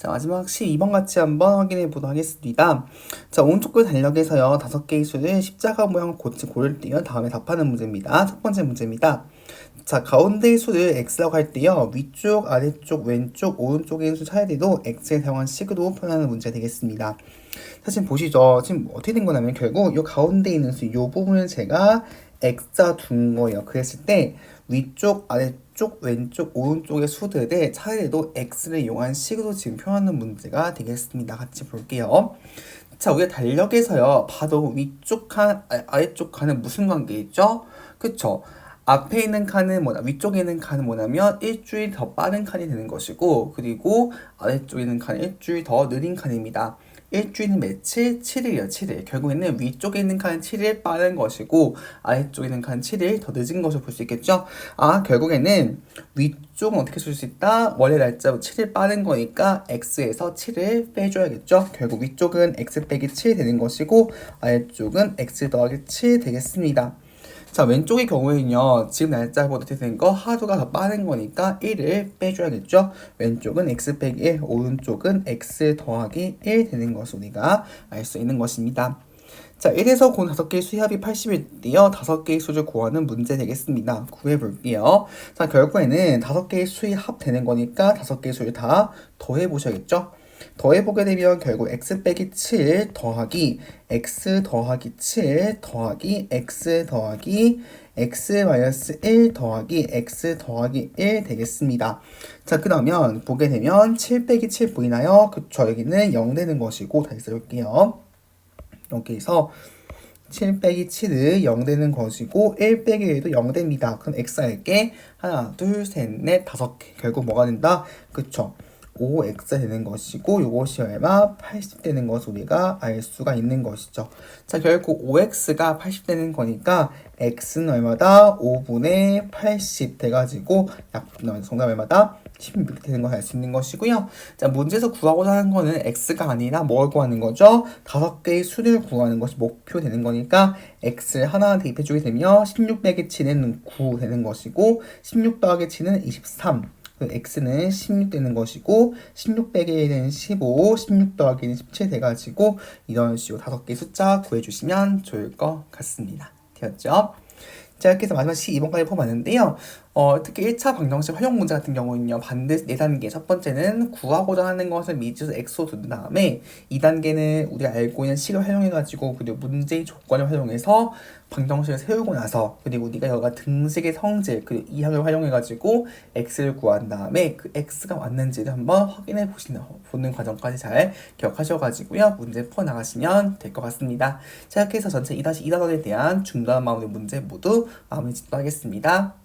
자, 마지막 12번 같이 한번 확인해 보도록 하겠습니다. 자, 오른쪽 글 달력에서요, 다섯 개의 수를 십자가 모양을 고치 고를 때요, 다음에 답하는 문제입니다. 첫 번째 문제입니다. 자, 가운데의 수를 x라고 할 때요, 위쪽, 아래쪽, 왼쪽, 오른쪽에 있는 수 차례대로 x에 사용한 식으로 표현하는 문제 되겠습니다. 사실 보시죠. 지금 어떻게 된 거냐면 결국 이 가운데 있는 수, 이 부분을 제가 x자 둔 거예요. 그랬을 때 위쪽, 아래쪽, 왼쪽, 오른쪽의 수들을 차례로 x를 이용한 식으로 지금 표현하는 문제가 되겠습니다. 같이 볼게요. 자, 우리가 달력에서요. 봐도 위쪽 칸, 아- 아래쪽 칸은 무슨 관계 있죠? 그쵸? 앞에 있는 칸은 뭐냐, 위쪽에 있는 칸은 뭐냐면 일주일 더 빠른 칸이 되는 것이고, 그리고 아래쪽에 있는 칸은 일주일 더 느린 칸입니다. 일주일은 며칠? 7일이요, 7일. 결국에는 위쪽에 있는 칸은 7일 빠른 것이고, 아래쪽에 있는 칸은 7일 더 늦은 것을 볼 수 있겠죠? 아, 결국에는 위쪽은 어떻게 쓸 수 있다? 원래 날짜 7일 빠른 거니까 x에서 7을 빼줘야겠죠? 결국 위쪽은 x 빼기 7 되는 것이고, 아래쪽은 x 더하기 7 되겠습니다. 자, 왼쪽의 경우에는요, 지금 날짜보다 거? 하루가 더 빠른 거니까 1을 빼줘야겠죠? 왼쪽은 x 빼기 1, 오른쪽은 x 더하기 1 되는 것을 우리가 알 수 있는 것입니다. 자, 1에서 고 5개의 수합이 80일 때요, 5개의 수를 구하는 문제 되겠습니다. 구해볼게요. 자, 결국에는 5개의 수의 합 되는 거니까 5개의 수를 다 더해보셔야겠죠? 더해보게 되면 결국 x 빼기 7 더하기 x 더하기 7 더하기 x 더하기 x 마이너스 1 더하기 x 더하기 1 되겠습니다. 자, 그러면 보게 되면 7 빼기 7 보이나요? 그쵸, 여기는 0 되는 것이고 다시 써볼게요. 여기서 7 빼기 7은 0 되는 것이고 1 빼기 1도 0 됩니다. 그럼 x 할게 하나, 둘, 셋, 넷, 다섯 개. 결국 뭐가 된다? 그쵸? 5x 되는 것이고 이것이 얼마? 80 되는 것을 우리가 알 수가 있는 것이죠. 자 결국 5x가 80 되는 거니까 x는 얼마다? 5분의 80 돼가지고 약 정답 얼마다? 16 되는 걸 알 수 있는 것이고요. 자 문제에서 구하고자 하는 거는 x가 아니라 뭘 구하는 거죠? 다섯 개의 수를 구하는 것이 목표 되는 거니까 x를 하나 대입해주게 되면 16 빼기 7은 9 되는 것이고 16 더하기 7은 23그 x는 16 되는 것이고 16 빼기 1은 15, 16 더하기는 17 돼가지고 이런 식으로 다섯 개 숫자 구해주시면 좋을 것 같습니다. 되었죠? 자 이렇게 해서 마지막 12번까지 풀어봤는데요. 어, 특히 1차 방정식 활용 문제 같은 경우는요. 반드시 4단계 첫 번째는 구하고자 하는 것을 미지수 x로 둔 다음에 2단계는 우리가 알고 있는 식을 활용해가지고 그리고 문제의 조건을 활용해서 방정식을 세우고 나서 그리고 우리가 여가 등식의 성질 그리고 이항을 활용해가지고 x를 구한 다음에 그 x가 왔는지를 한번 확인해 보시는 보는 과정까지 잘 기억하셔가지고요 문제 풀어 나가시면 될 것 같습니다. 자 이렇게 해서 전체 2-2단원에 대한 중간 마무리 문제 모두 마무리 짓도록 하겠습니다.